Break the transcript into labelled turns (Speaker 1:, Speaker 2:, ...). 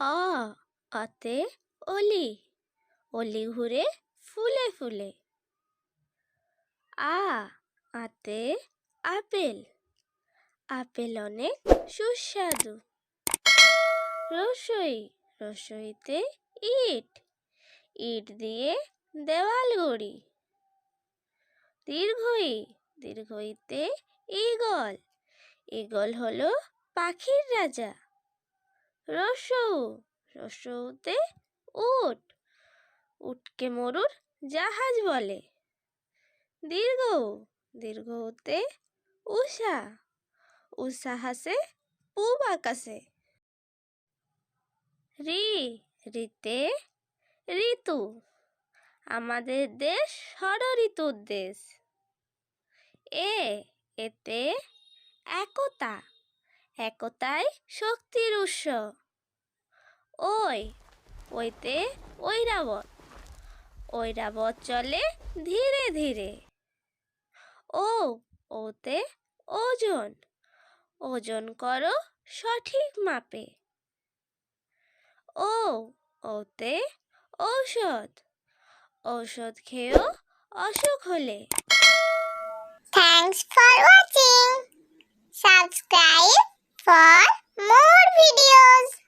Speaker 1: অ, অতে অলি। অলি ঘুরে ফুলে ফুলে। আ, আতে আপেল। আপেল অনেক সুস্বাদু। রসই, রসইতে ইট। ইট দিয়ে দেওয়াল গড়ি। দীর্ঘই, দীর্ঘইতে ঈগল। ঈগল হলো পাখির রাজা। রসৌ, রসৌতে উট। উটকে মরুর জাহাজ বলে। দীর্ঘ, দীর্ঘতে উষা। উষা হাসে, পূব আকাশে। রি, রিতে ঋতু। আমাদের দেশ ষড় ঋতুর দেশ। এ, এতে একতা। একতাই শক্তির উৎস। ওই, ওইতে ঐরাবত। ঐরাবত চলে ধীরে ধীরে। ও, ওতে ওজন। ওজন করো সঠিক মাপে। ও, ওতে ঔষধ। ঔষধ খেয়েও অসুখ হলে.
Speaker 2: Subscribe for more videos.